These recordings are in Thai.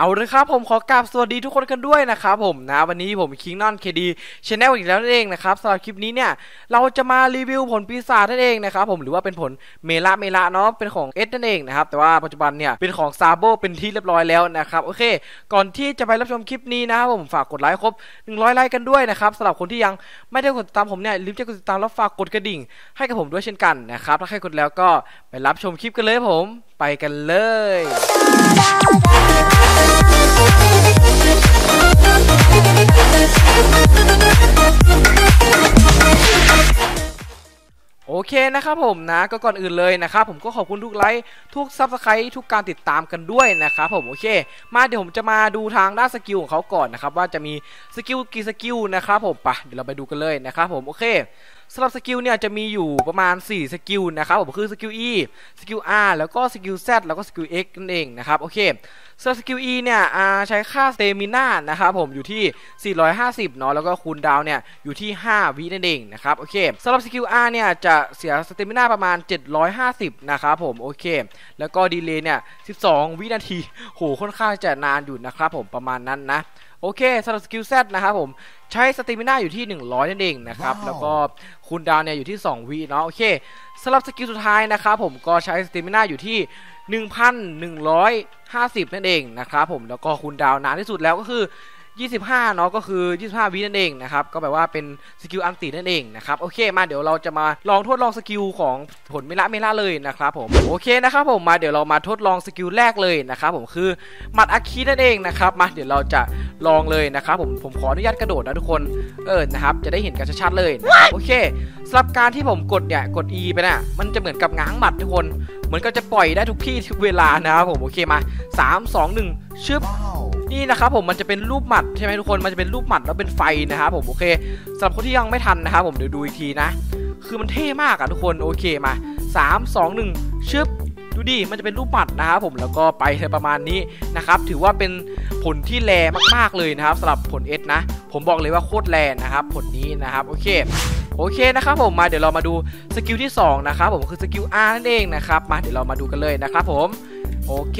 เอาเลยครับผมขอกราบสวัสดีทุกคนกันด้วยนะครับผมนะวันนี้ผมคิงนอนเคดีชแนลอีกแล้วนั่นเองนะครับสำหรับคลิปนี้เนี่ยเราจะมารีวิวผลปีศาจนั่นเองนะครับผมหรือว่าเป็นผลเมละเมละเนาะเป็นของเอสนั่นเองนะครับแต่ว่าปัจจุบันเนี่ยเป็นของซาโบเป็นที่เรียบร้อยแล้วนะครับโอเค ก่อนที่จะไปรับชมคลิปนี้นะครับผมฝากกดไลค์ครบ 100 ไลค์กันด้วยนะครับสำหรับคนที่ยังไม่ได้กดติดตามผมเนี่ยรีบจะกดติดตามแล้วฝากกดกระดิ่ง ให้กับผมด้วยเช่นกันนะครับถ้าใครกดแล้วก็ไปรับชมคลิปกันเลยผม ไปกันเลยโอเคนะครับผมนะก็ก่อนอื่นเลยนะครับผมก็ขอบคุณทุกไลค์ทุกซับสไครต์ทุกการติดตามกันด้วยนะครับผมโอเค มาเดี๋ยวผมจะมาดูทางด้านสกิลของเขาก่อนนะครับว่าจะมีสกิลกี่สกิลนะครับผมปะเดี๋ยวเราไปดูกันเลยนะครับผมโอเค สำหรับสกิลเนี่ยจะมีอยู่ประมาณ 4 สกิลนะครับผมคือสกิล E สกิล R แล้วก็สกิล Z แล้วก็สกิล X นั่นเองนะครับโอเคสำหรับสกิล E เนี่ยใช้ค่าสเตมิน่านะครับผมอยู่ที่ 450 เนาะแล้วก็คูณดาวเนี่ยอยู่ที่ 5 วินั่นเองนะครับโอเคสำหรับสกิล R เนี่ยจะเสียสเตมิน่าประมาณ 750 นะครับผมโอเค แล้วก็ดีเลย์เนี่ย 12 วินาทีโหค่อนข้างจะนานอยู่นะครับผมประมาณนั้นนะ โอเคสำหรับสกิล Z นะครับผมใช้สเตมิน่าอยู่ที่ 100 นั่นเองนะครับว้าวแล้วก็คูณดาวเนี่ยอยู่ที่ 2วิเนาะโอเคสำหรับสกิลสุดท้ายนะครับผมก็ใช้สเตมิน่าอยู่ที่ 1,150 นั่นเองนะครับผมแล้วก็คูณดาวนานที่สุดแล้วก็คือ 25เนาะก็คือ 25 วินั่นเองนะครับก็แปลว่าเป็นสกิลอันตินั่นเองนะครับโอเคมาเดี๋ยวเราจะมาลองทดลองสกิลของผลเมละเมละเลยนะครับผมโอเคนะครับผมมาเดี๋ยวเรามาทดลองสกิลแรกเลยนะครับผมคือหมัดอาคีนั่นเองนะครับมาเดี๋ยวเราจะลองเลยนะครับผมผมขออนุญาตกระโดดนะทุกคนเออนะครับจะได้เห็นกันชัดๆเลยนะครับโอเคสำหรับการที่ผมกดเนี่ยกด E ไปน่ะมันจะเหมือนกับง้างหมัดทุกคน เหมือนก็จะปล่อยได้ทุกที่ทุกเวลานะครับผมโอเคมา 3 2 1ชึบ Wow. นี่นะครับผมมันจะเป็นรูปหมัดใช่ไหมทุกคนมันจะเป็นรูปหมัดแล้วเป็นไฟนะครับผมโอเคสำหรับคนที่ยังไม่ทันนะครับผมเดี๋ยวดูอีกทีนะ คือมันเท่มากอะทุกคนโอเคมา 3 2 1ชึบดูดิมันจะเป็นรูปหมัดนะครับผมแล้วก็ไปประมาณนี้นะครับถือว่าเป็นผลที่แรงมากๆเลยนะครับสำหรับผล S นะ ผมบอกเลยว่าโคตรแรงนะครับผลนี้นะครับโอเคโอเคนะครับผมมาเดี๋ยวเรามาดูสกิลที่สองนะครับผมคือสกิล R นั่นเองนะครับมาเดี๋ยวเรามาดูกันเลยนะครับผมโอเค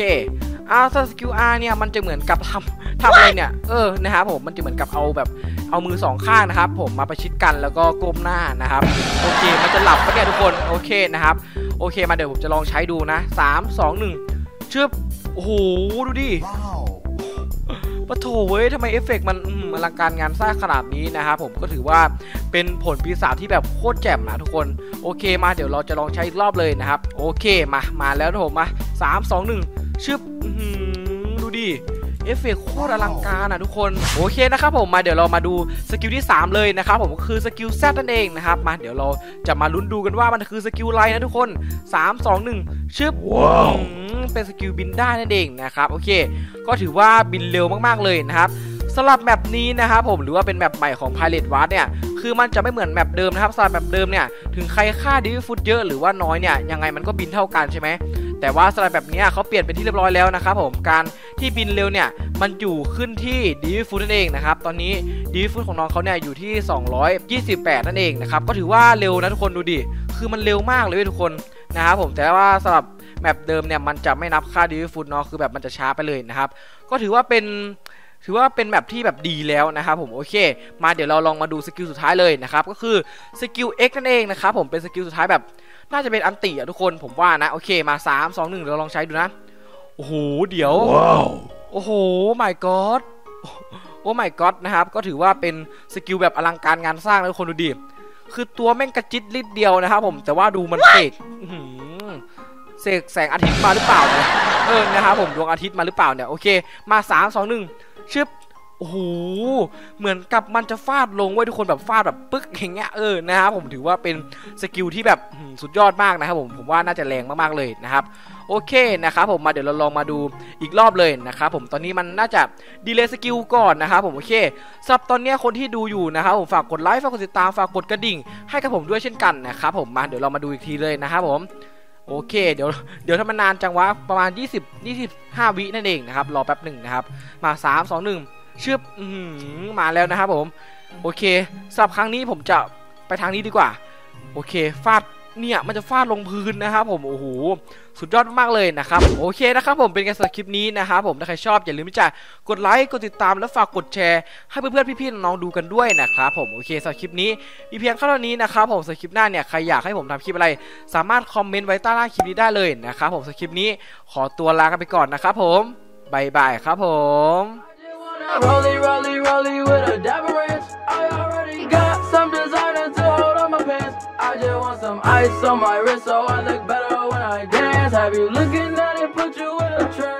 อาสกิล R เนี่ยมันจะเหมือนกับทำทำอะไรเนี่ยเออนะครับผมมันจะเหมือนกับเอาแบบเอามือสองข้างนะครับ ผมมาประชิดกันแล้วก็ก้มหน้านะครับโอเคมันจะหลับปะเนี่ยทุกคนโอเคนะครับ โอเคมาเดี๋ยวผมจะลองใช้ดูนะสามสองหนึ่งชึบโอ้โหดูดิ Wow. ปะโถเว้ยทำไมเอฟเฟกต์มันอืมอลังการงานสร้างขนาดนี้นะครับผมก็ถือว่าเป็นผลปีศาจที่แบบโคตรแจ่มนะทุกคน โอเคมาเดี๋ยวเราจะลองใช้อีกรอบเลยนะครับ โอเคมามาแล้วนะผมมาสามสองหนึ่ง ชึบอื้อหือดูดิเอฟเฟกต์โคตรอลังการนะทุกคนโอเคนะครับผมมาเดี๋ยวเรามาดูสกิลที่ 3 เลยนะครับผมก็คือสกิลแซนั่นเองนะครับมาเดี๋ยวเราจะมาลุ้นดูกันว่ามันคือสกิลอะไรนะทุกคน 3 2 1ชึบว้าวอืมเป็นสกิลบินได้นั่นเองนะครับโอเค ก็ถือว่าบินเร็วมากๆเลยนะครับสำหรับแมปนี้นะครับผมหรือว่าเป็นแมปใหม่ของ Pilot w a r เนี่ยคือมันจะไม่เหมือนแมปเดิมนะครับสำหรับแมปเดิมเนี่ยถึงใครค่าดิฟฟุตเยอะหรือว่าน้อยเนี่ยยังไงมันก็บินเท่ากันใช่ไหม แต่ว่าสำหรับแบบนี้เขาเปลี่ยนเป็นที่เรียบร้อยแล้วนะครับผมการที่บินเร็วเนี่ยมันอยู่ขึ้นที่ดิฟฟุตนั่นเองนะครับตอนนี้ดิฟฟุตของน้องเขาเนี่ยอยู่ที่ 228 นั่นเองนะครับก็ถือว่าเร็วนะทุกคนดูดิคือมันเร็วมากเลยทุกคนนะครับผมแต่ว่าสำหรับแมปเดิมเนี่ยมันจะไม่นับค่าดิฟฟุตเนาะคือแบบมันจะช้าไปเลยนะครับก็ถือว่าเป็นถือว่าเป็นแมปที่แบบดีแล้วนะครับผมโอเค มาเดี๋ยวเราลองมาดูสกิลสุดท้ายเลยนะครับก็คือสกิล X นั่นเองนะครับผมเป็นสกิลสุดท้ายแบบ น่าจะเป็นอันติอะทุกคนผมว่านะโอเคมา3 2 1เดี๋ยวเราลองใช้ดูนะโอ้โหเดี๋ยว Wow. โอ้โห my god โอ้ my god นะครับก็ถือว่าเป็นสกิลแบบอลังการงานสร้างนะทุกคนดูดิคือตัวแม่งกระจิตลิดเดียวนะครับผมแต่ว่าดูมันเสกอื้อหือเสกแสงอาทิตย์มาหรือเปล่าเนี่ยเออนะครับผมดวงอาทิตย์มาหรือเปล่าเนี่ยโอเค มาสามสองหนึ่งชึบ โอ้โห เหมือนกับมันจะฟาดลงไว้ทุกคนแบบฟาดแบบปึ๊กอย่างเงี้ยเออนะครับผมถือว่าเป็นสกิลที่แบบสุดยอดมากนะครับผมผมว่าน่าจะแรงมากๆเลยนะครับโอเคนะครับผมมาเดี๋ยวเราลองมาดูอีกรอบเลยนะครับผมตอนนี้มันน่าจะดีเลย์สกิลก่อนนะครับผมโอเคสำหรับตอนนี้คนที่ดูอยู่นะครับผมฝากกดไลค์ฝากกดติดตามฝากกดกระดิ่ง ให้กับผมด้วยเช่นกันนะครับผมมาเดี๋ยวเรามาดูอีกทีเลยนะครับผมโอเคเดี๋ยวเดี๋ยวถ้ามันนานจังวะประมาณ 20 25 วินั่นเองนะครับรอแป๊บหนึ่งนะครับมา 3 2 1 ชึบอื้อมาแล้วนะครับผม โอเคสำหรับครั้งนี้ผมจะไปทางนี้ดีกว่า โอเคฟาดเนี่ยมันจะฟาดลงพื้นนะครับผมโอ้โหสุดยอดมากเลยนะครับโอเคนะครับผมเป็นไงสำหรับคลิปนี้นะครับผมถ้าใครชอบอย่าลืมที่จะกดไลค์กดติดตามและฝากกดแชร์ให้เพื่อนๆพี่ๆน้องๆดูกันด้วยนะครับผมโอเคสำหรับคลิปนี้มีเพียงเท่านี้นะครับผมสำหรับคลิปหน้าเนี่ยใครอยากให้ผมทำคลิปอะไร สามารถคอมเมนต์ไว้ใต้ล่างคลิปนี้ได้เลยนะครับผมสำหรับคลิปนี้ขอตัวลากันไปก่อนนะครับผมบายบายครับผม Rolly, rolly, rolly with a dapper ranch. I already got some designer to hold on my pants. I just want some ice on my wrist so I look better when I dance. Have you looking at it, put you in a trance.